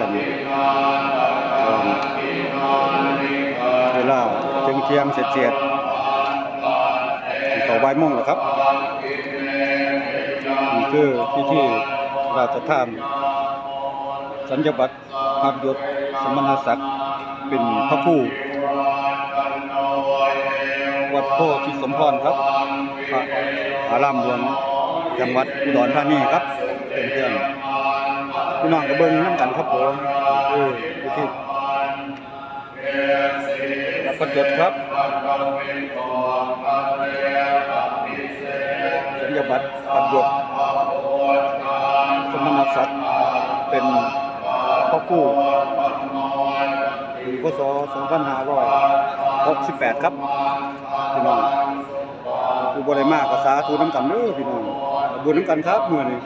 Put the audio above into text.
กันเวลาจึงเทียงเสียดเสียดเขาใบมงเหรอครับนี่คือที่ที่ราชทาน สัญญบัตรภาพยศสมณศักดิ์เป็นพระผู้วัดโพธิสมพรครับพระอารามหลวงจังหวัดอุดรธานีครับเพื่อนๆ พี่น้องกระเบิงน้ำกันครับผมคือพิธีรับประยศครับสัญญาบัตรประยศสมณศักดิ์เป็นพ่อคู่ปีพศ2568 ครับ พี่น้องผู้บริมากก็สาธุน้ำกันเด้อพี่น้องบุญน้ำกันครับมื้อนี้